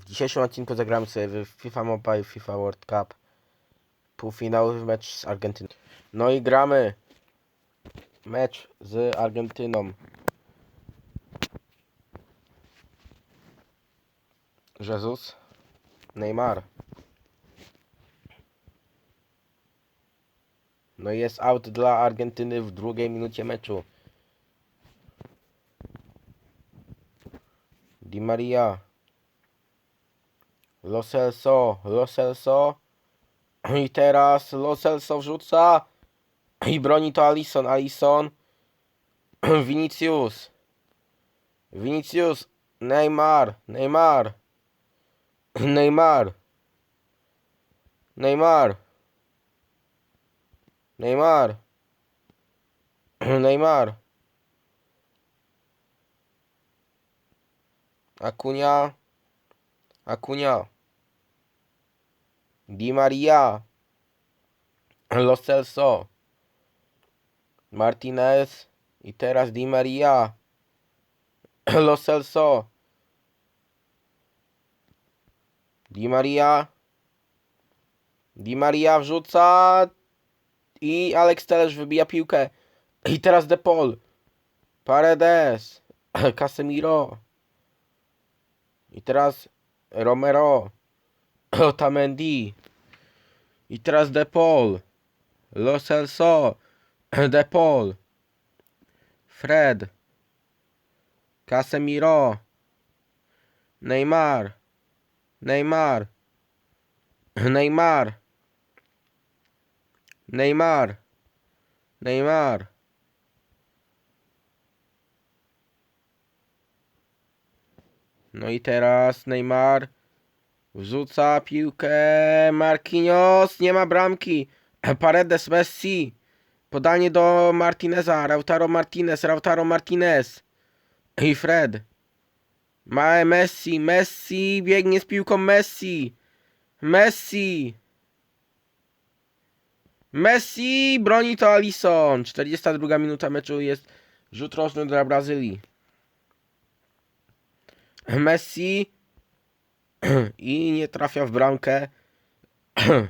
W dzisiejszym odcinku zagramy sobie w FIFA Mobile, FIFA World Cup. Półfinałowy mecz z Argentyną. No i gramy mecz z Argentyną. Jesus, Neymar. No i jest out dla Argentyny w drugiej minucie meczu. Di Maria. Lo Celso, Lo Celso. I teraz Lo Celso wrzuca. I broni to Alison, Alison. Vinicius. Vinicius. Neymar, Neymar. Neymar. Neymar. Neymar. Neymar. Acuna. Acuna. Di Maria. Lo Celso. Martinez. I teraz Di Maria. Lo Celso. Di Maria. Di Maria wrzuca. I Alex Telesz wybija piłkę. I teraz De Paul. Paredes. Casemiro. I teraz Romero. Otamendi. I teraz De Paul. Lo Celso. De Paul. Fred. Casemiro. Neymar. Neymar. Neymar. Neymar. Neymar. No i teraz Neymar wrzuca piłkę. Marquinhos nie ma bramki. Paredes Messi. Podanie do Martineza. Lautaro Martinez. Lautaro Martinez. I Fred. Ma Messi. Messi biegnie z piłką Messi. Messi. Messi broni to Alison. 42 minuta meczu jest rzut rożny dla Brazylii. Messi i nie trafia w bramkę.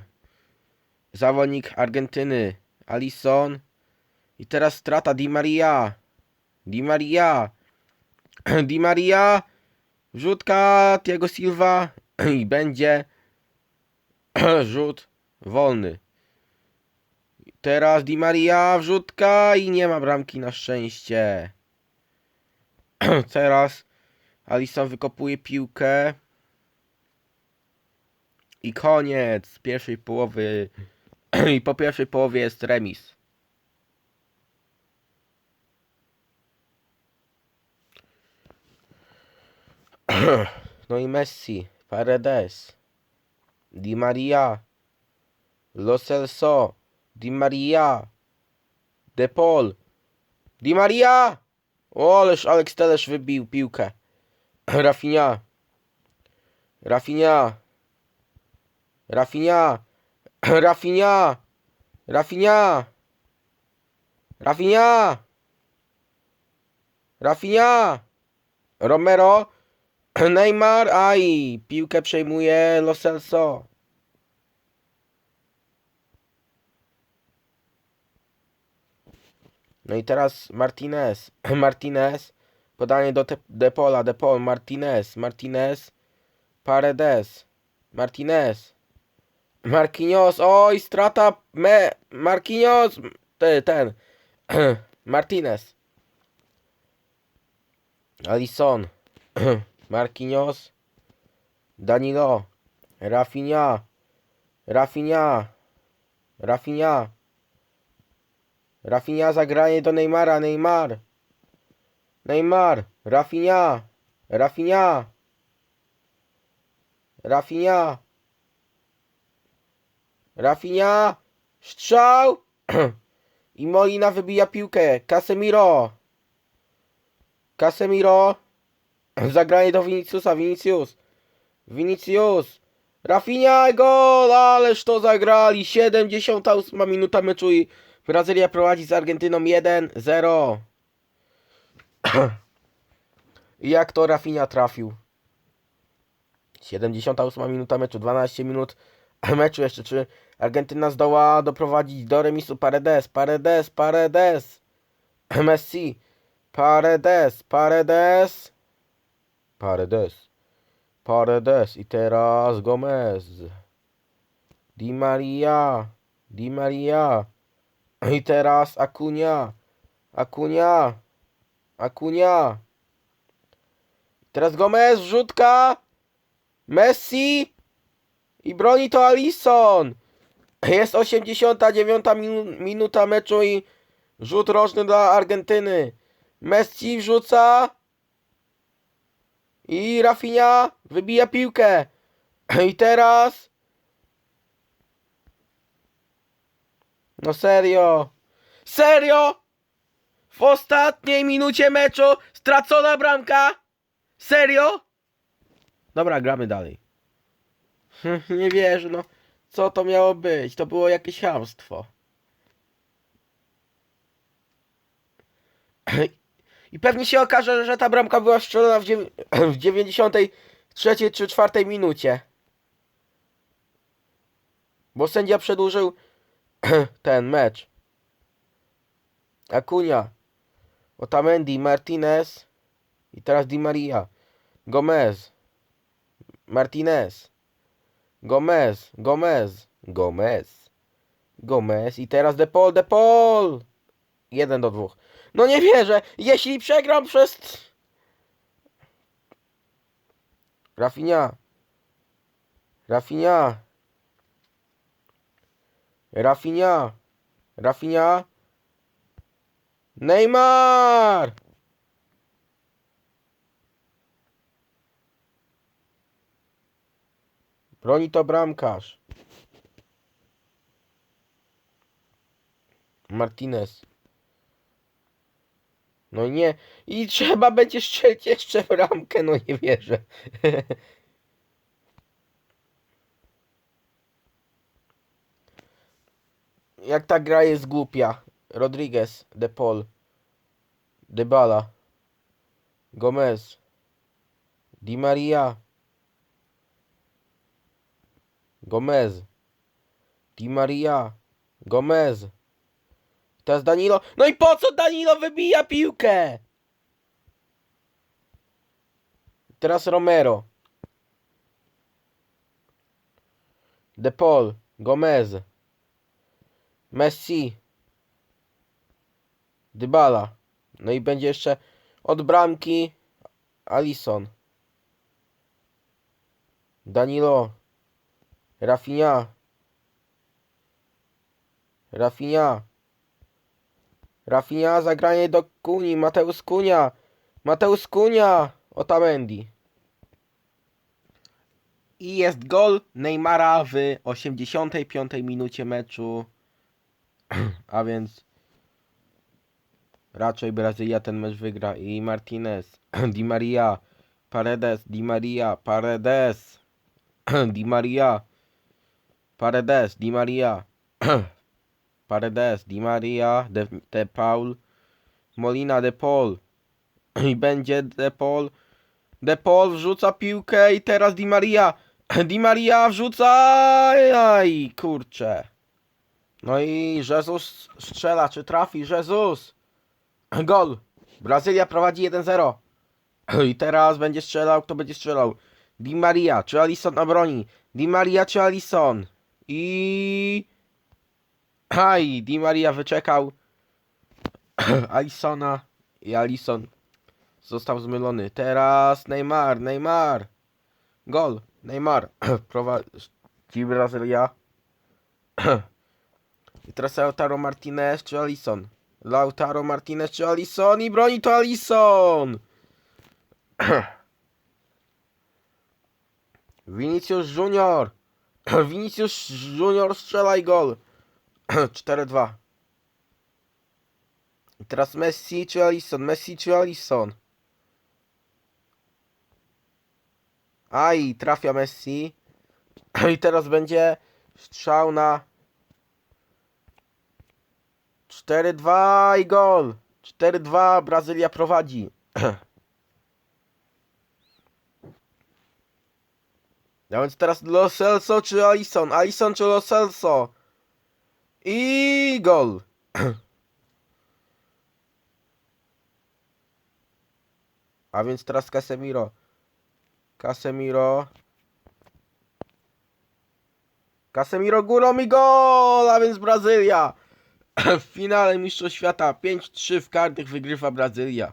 Zawodnik Argentyny Alison i teraz strata Di Maria. Di Maria. Di Maria. Rzutka Tiago Silva. I będzie rzut wolny. Teraz Di Maria wrzutka i nie ma bramki na szczęście. Teraz Alison wykopuje piłkę. I koniec pierwszej połowy. I po pierwszej połowie jest remis. No i Messi, Paredes, Di Maria, Lo Celso, Di Maria, De Paul, Di Maria! O, ależ Alex Telesz wybił piłkę. Rafinha. Rafinha. Rafinha. Rafinha. Rafinha. Rafinha. Rafinha. Romero. Neymar. Aj. Piłkę przejmuje Lo Celso. No i teraz Martinez. Martinez. Podanie do Depola, Depol, Martinez, Martinez, Paredes, Martinez, Marquinhos, oj, strata, me, Marquinhos, ten, ten, Martinez, Alison, Marquinhos, Danilo, Rafinha, Rafinha, Rafinha, Rafinha zagranie do Neymara, Neymar, Neymar, Rafinha, Rafinha, Rafinha, Rafinha, strzał! I Molina wybija piłkę, Casemiro, Casemiro, zagranie do Viniciusa, Vinicius, Vinicius, Rafinha, gol, ależ to zagrali, 78 minuta meczu i Brazylia prowadzi z Argentyną 1-0. I jak to Rafinha trafił? 78 minuta meczu, 12 minut meczu jeszcze. Czy Argentyna zdoła doprowadzić do remisu Paredes, Paredes, Paredes, Messi, Paredes, Paredes, Paredes, Paredes i teraz Gomez, Di Maria, Di Maria i teraz Acuna, Acuna, Acuna. Teraz Gomez, wrzutka, Messi i broni to Alisson. Jest 89 minu- minuta meczu i rzut rożny dla Argentyny. Messi wrzuca i Rafinha wybija piłkę. I teraz No serio. Serio? W ostatniej minucie meczu stracona bramka? Serio? Dobra, gramy dalej. Nie wierzę, no. Co to miało być? To było jakieś chamstwo. I pewnie się okaże, że ta bramka była strzelona w, w 93 czy 4 minucie. Bo sędzia przedłużył ten mecz. Acuna, Otamendi, Martinez i teraz Di Maria. Gomez, Martinez, Gomez, Gomez, Gomez, Gomez i teraz De Paul, De Paul. Jeden do dwóch. No nie wierzę, jeśli przegram przez... Rafinha. Rafinha. Rafinha. Rafinha. Neymar! Broni to bramkarz. Martinez. No nie. I trzeba będzie strzelić jeszcze bramkę. No nie wierzę. Jak ta gra jest głupia. Rodriguez, De Paul, Dybala, Gomez, Di Maria, Gomez, Di Maria, Gomez. Teraz Danilo. No i po co Danilo wybija piłkę? Teraz Romero. De Paul, Gomez. Messi. Dybala. No i będzie jeszcze od bramki Alisson. Danilo. Rafinha. Rafinha. Rafinha zagranie do Kuni. Mateusz Kunia. Mateusz Kunia. Otamendi. I jest gol Neymara w 85 minucie meczu. A więc raczej Brazylia ten mecz wygra. I Martinez, Di Maria, Paredes, Di Maria, Paredes, Di Maria, Paredes, Di Maria, Paredes, Di Maria, De, De Paul, Molina, De Paul. I będzie De Paul. De Paul wrzuca piłkę i teraz Di Maria. Di Maria wrzuca. Aj, kurczę. No i Jezus strzela, czy trafi? Jezus! Gol! Brazylia prowadzi 1-0. I teraz będzie strzelał, kto będzie strzelał? Di Maria, czy Alisson na broni? Di Maria, czy Alisson? I... Aj, Di Maria wyczekał Alissona i Alisson został zmylony. Teraz Neymar, Neymar. Gol, Neymar. Prowadzi Brazylia. I teraz Lautaro Martinez czy Alisson? Lautaro Martinez czy Alisson? I broni to Alisson! Vinicius Junior! Vinicius Junior strzelaj gol! 4-2. I teraz Messi czy Alisson? Messi czy Alisson? Aj, trafia Messi. I teraz będzie strzał na 4-2 i gol. 4-2 Brazylia prowadzi. Ja więc teraz Lo Celso czy Alison? Alison czy Lo Celso? I gol. A więc teraz Casemiro. Casemiro. Casemiro górą i gol! A więc Brazylia. W finale Mistrzostw Świata 5-3 w kartach wygrywa Brazylia.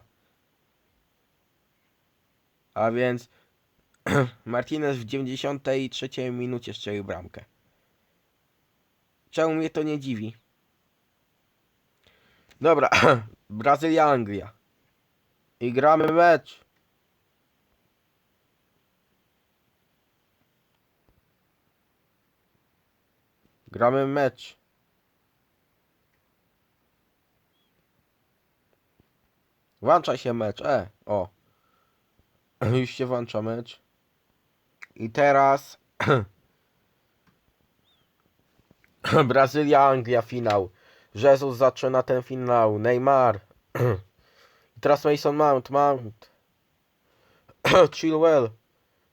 A więc Martinez w 93 minucie strzelił bramkę. Czemu mnie to nie dziwi? Dobra, Brazylia, Anglia. I gramy mecz. Gramy mecz. Włącza się mecz, e, o. Już się włącza mecz. I teraz Brazylia, Anglia finał. Jesus zaczyna ten finał. Neymar. I teraz Mason Mount, Mount. Chilwell.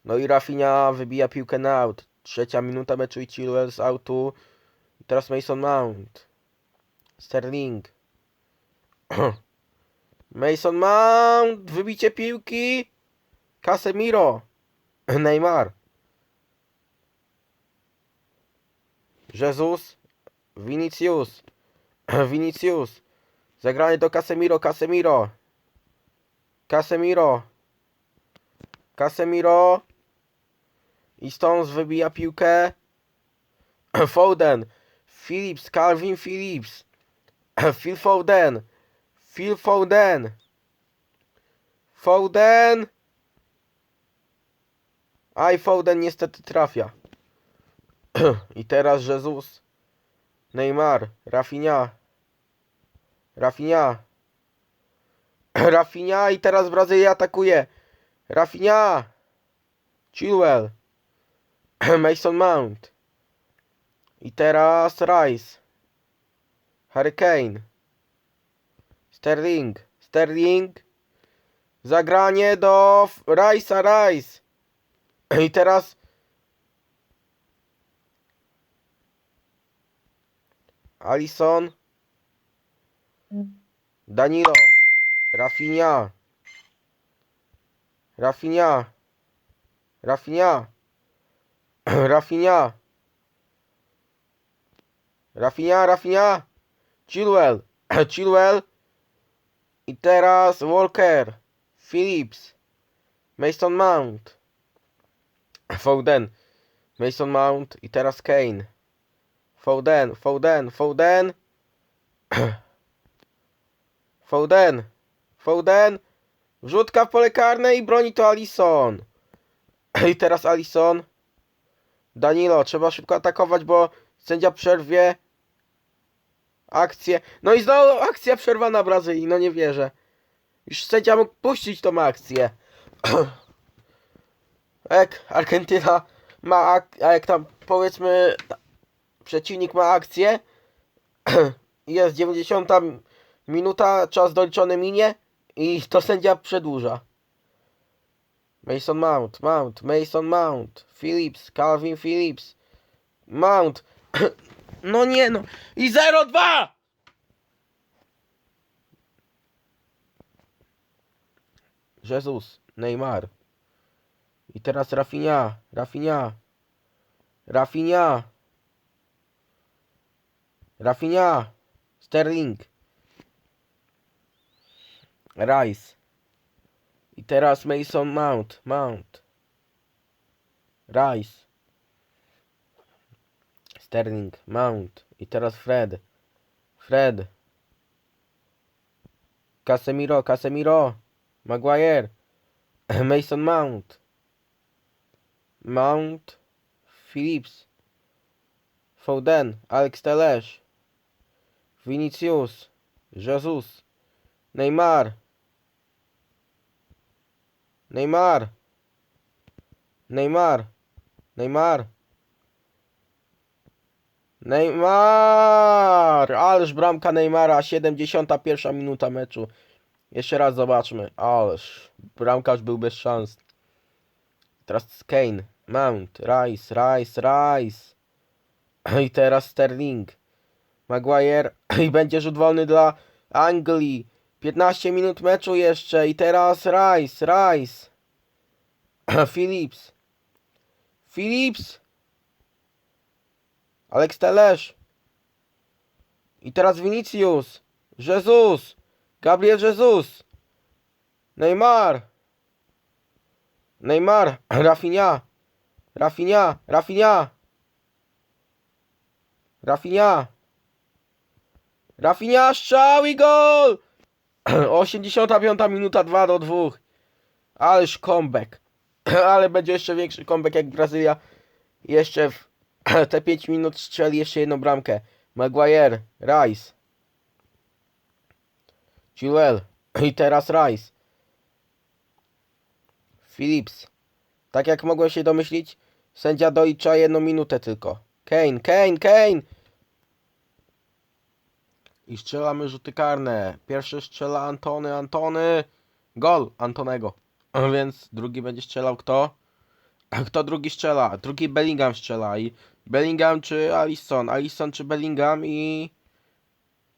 No i Rafinha wybija piłkę na out. Trzecia minuta meczu i Chilwell z outu. I teraz Mason Mount. Sterling. Mason Mount. Wybicie piłki. Casemiro. Neymar. Jesus. Vinicius. Vinicius. Zagranie do Casemiro. Casemiro. Casemiro. Casemiro. I Stones wybija piłkę. Foden. Phillips. Calvin Phillips. Phil Foden. Phil Foden. Foden. Aj, Foden niestety trafia. I teraz Jesus. Neymar. Rafinha. Rafinha. Rafinha i teraz Brazylia atakuje. Rafinha. Chilwell. Mason Mount. I teraz Rice. Hurricane. Sterling. Sterling. Zagranie do Rice'a Rice. I teraz Alison. Danilo. Rafinha. Rafinha. Rafinha. Rafinha. Rafinha, Rafinha. Chilwell. Chilwell. I teraz Walker. Phillips. Mason Mount. Foden. Mason Mount. I teraz Kane. Foden, Foden, Foden. Foden. Foden. Wrzutka w pole karne i broni to Alison. I teraz Alison. Danilo, trzeba szybko atakować, bo sędzia przerwie akcję. No i znowu akcja przerwana Brazylii, no nie wierzę. Już sędzia mógł puścić tą akcję. Jak Argentyna ma ak- a jak tam powiedzmy przeciwnik ma akcję jest 90 minuta, czas doliczony minie i to sędzia przedłuża. Mason Mount, Mount, Mason Mount, Phillips, Calvin Phillips, Mount. No nie no. I 0-2! Jesus, Neymar. I teraz Rafinha, Rafinha. Rafinha. Rafinha. Sterling. Rice. I teraz Mason Mount. Mount. Rice. Sterling. Mount. I teraz Fred. Fred. Casemiro. Casemiro. Maguire. Mason Mount. Mount. Phillips. Foden. Alex Telles. Vinicius. Jesus. Neymar. Neymar. Neymar. Neymar. Neymar! Ależ bramka Neymara, 71 minuta meczu. Jeszcze raz zobaczmy. Ależ bramkarz był bez szans. Teraz Kane. Mount, Rice, Rice, Rice. I teraz Sterling. Maguire i będzie rzut wolny dla Anglii. 15 minut meczu jeszcze i teraz Rice, Rice. Phillips. Phillips. Alex Telesz. I teraz Vinicius. Jesus. Gabriel Jesus. Neymar. Neymar. Rafinha. Rafinha. Rafinha. Rafinha. Rafinha strzał i gol! 85 minuta 2 do 2. Ależ comeback. Ale będzie jeszcze większy comeback jak Brazylia. Jeszcze w te 5 minut strzeli jeszcze jedną bramkę. Maguire, Rice. Chilwell. I teraz Rice. Phillips. Tak jak mogłem się domyślić, sędzia dolicza jedną minutę tylko. Kane, Kane, Kane! I strzelamy rzuty karne. Pierwszy strzela Antony, Antony. Gol Antonego. A Więc drugi będzie strzelał kto? A Kto drugi strzela? Drugi Bellingham strzela i Bellingham czy Alisson? Alisson czy Bellingham i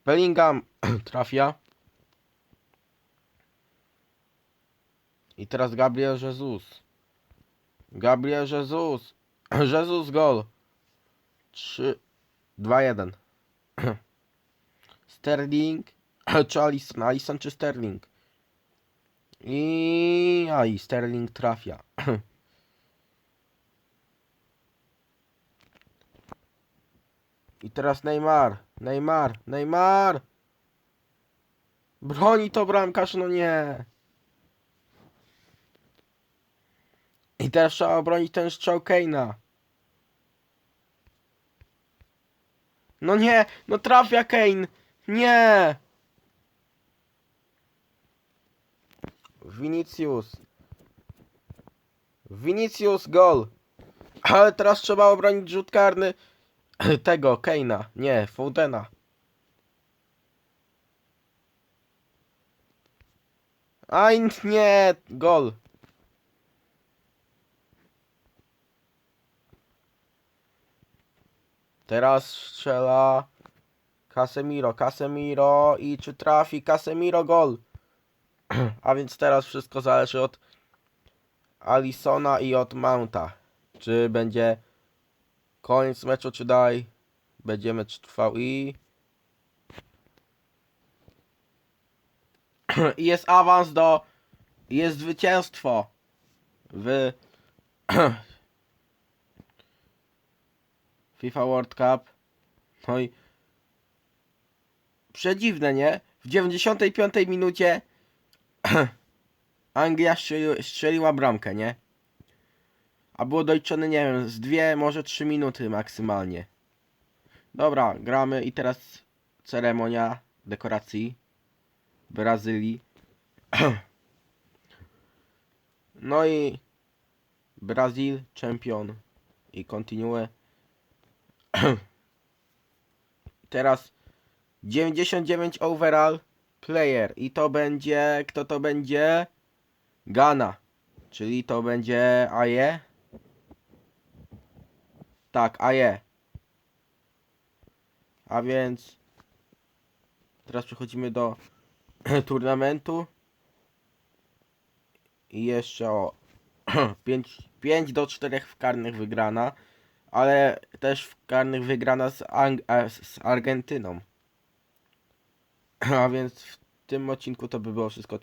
Bellingham trafia. I teraz Gabriel Jesus. Gabriel Jesus. Jesus gol. 3 2 1. Sterling czy Alisson? Alisson czy Sterling? I a i Sterling trafia. I teraz Neymar. Neymar. Neymar. Broni to bramkarz, no nie. Teraz trzeba obronić ten strzał Keina. No nie, no trafia Kane. Nie. Vinicius. Vinicius gol. Ale teraz trzeba obronić rzut karny tego Keina. Nie, Foudena. Aj nie, gol. Teraz strzela Casemiro, Casemiro i czy trafi Casemiro gol. A więc teraz wszystko zależy od Alisona i od Mounta. Czy będzie koniec meczu, czy dalej będzie mecz trwał i i jest awans do jest zwycięstwo w FIFA World Cup. No i przedziwne, nie? W 95 minucie Anglia strzeli, strzeliła bramkę, nie? A było doliczone, nie wiem, z dwie, może trzy minuty maksymalnie. Dobra, gramy i teraz ceremonia dekoracji Brazylii. No i Brazil champion i continue. Teraz 99 overall player i to będzie, kto to będzie? Ghana, czyli to będzie Aje. Tak, Aje. A więc teraz przechodzimy do turnamentu. I jeszcze o 5, 5 do 4 w karnych wygrana, ale też w karnych wygrana z, Ang- a, z Argentyną. A więc w tym odcinku to by było wszystko.